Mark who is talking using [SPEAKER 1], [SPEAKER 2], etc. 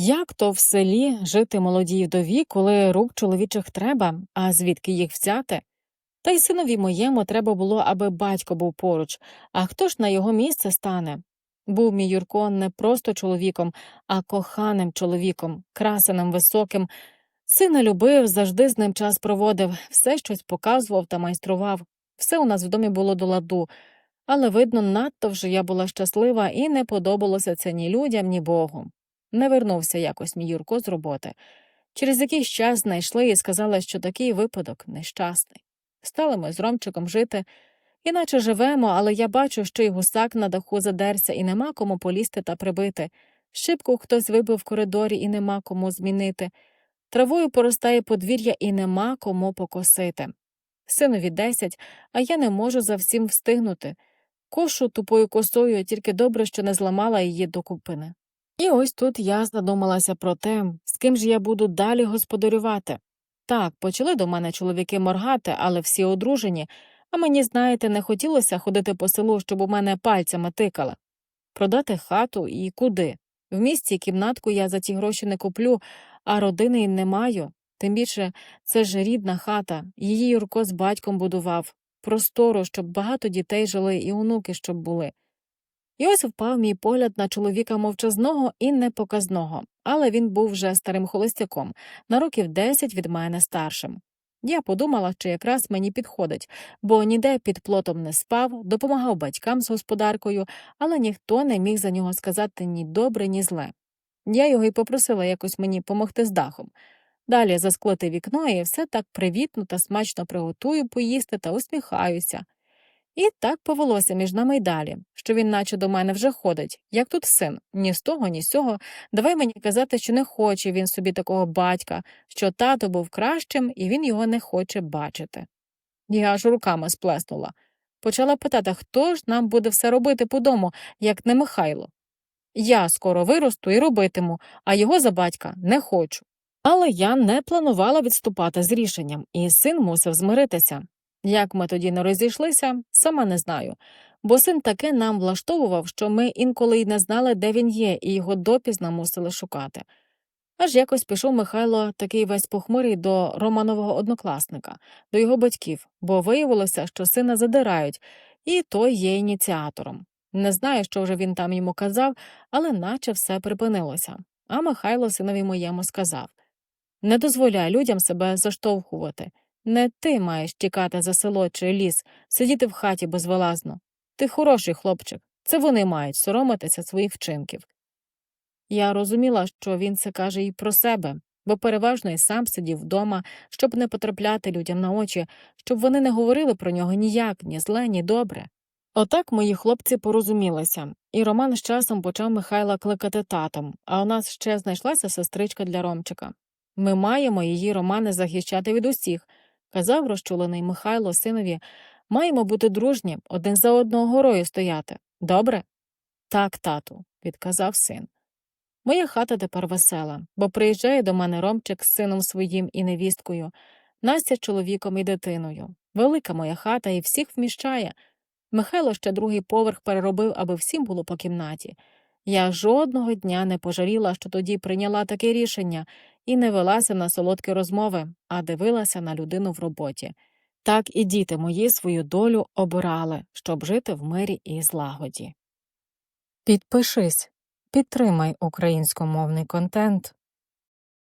[SPEAKER 1] Як то в селі жити молодій вдові, коли рук чоловічих треба, а звідки їх взяти? Та й синові моєму треба було, аби батько був поруч, а хто ж на його місце стане? Був мій Юрко не просто чоловіком, а коханим чоловіком, красеним, високим. Сина любив, завжди з ним час проводив, все щось показував та майстрував. Все у нас в домі було до ладу, але, видно, надто вже я була щаслива і не подобалося це ні людям, ні Богу. Не вернувся якось мій Юрко з роботи. Через якийсь час знайшли і сказали, що такий випадок нещасний. Стали ми з Ромчиком жити, іначе живемо, але я бачу, що й гусак на даху задерся, і нема кому полізти та прибити. Шибку хтось вибив в коридорі і нема кому змінити. Травою поростає подвір'я і нема кому покосити. Синові десять, а я не можу за всім встигнути. Кошу тупою косою, тільки добре, що не зламала її докупини. І ось тут я задумалася про те, з ким ж я буду далі господарювати. Так, почали до мене чоловіки моргати, але всі одружені, а мені, знаєте, не хотілося ходити по селу, щоб у мене пальцями тикали. Продати хату і куди? В місті кімнатку я за ті гроші не куплю, а родини й не маю. Тим більше це ж рідна хата, її Юрко з батьком будував, простору, щоб багато дітей жили і онуки щоб були. І ось впав мій погляд на чоловіка мовчазного і непоказного, але він був вже старим холостяком, на років десять від мене старшим. Я подумала, що якраз мені підходить, бо ніде під плотом не спав, допомагав батькам з господаркою, але ніхто не міг за нього сказати ні добре, ні зле. Я його й попросила якось мені помогти з дахом. Далі засклити вікно і все так привітно та смачно приготую поїсти та усміхаюся. І так повелося між нами й далі, що він наче до мене вже ходить, як тут син, ні з того, ні з цього. Давай мені казати, що не хоче він собі такого батька, що тато був кращим, і він його не хоче бачити. Я аж руками сплеснула. Почала питати, хто ж нам буде все робити по дому, як не Михайло. Я скоро виросту і робитиму, а його за батька не хочу. Але я не планувала відступати з рішенням, і син мусив змиритися. Як ми тоді не розійшлися, сама не знаю, бо син таке нам влаштовував, що ми інколи й не знали, де він є, і його допізно мусили шукати. Аж якось пішов Михайло такий весь похмурий до Романового однокласника, до його батьків, бо виявилося, що сина задирають, і той є ініціатором. Не знаю, що вже він там йому казав, але наче все припинилося. А Михайло синові моєму сказав Не дозволяй людям себе заштовхувати. Не ти маєш тікати за село чи ліс, сидіти в хаті безвилазно. Ти хороший хлопчик, це вони мають соромитися своїх вчинків. Я розуміла, що він це каже і про себе, бо переважно і сам сидів вдома, щоб не потрапляти людям на очі, щоб вони не говорили про нього ніяк, ні зле, ні добре. Отак мої хлопці порозумілися, і Роман з часом почав Михайла кликати татом, а у нас ще знайшлася сестричка для Ромчика. Ми маємо її Романи захищати від усіх казав розчулений Михайло синові, маємо бути дружні, один за одного горою стояти. Добре? Так, тату, відказав син. Моя хата тепер весела, бо приїжджає до мене Ромчик з сином своїм і невісткою, Настя з чоловіком і дитиною. Велика моя хата і всіх вміщає. Михайло ще другий поверх переробив, аби всім було по кімнаті. Я жодного дня не пожаліла, що тоді прийняла таке рішення і не велася на солодкі розмови, а дивилася на людину в роботі. Так і діти мої свою долю обирали, щоб жити в мирі і злагоді. Підпишись, підтримай українськомовний контент.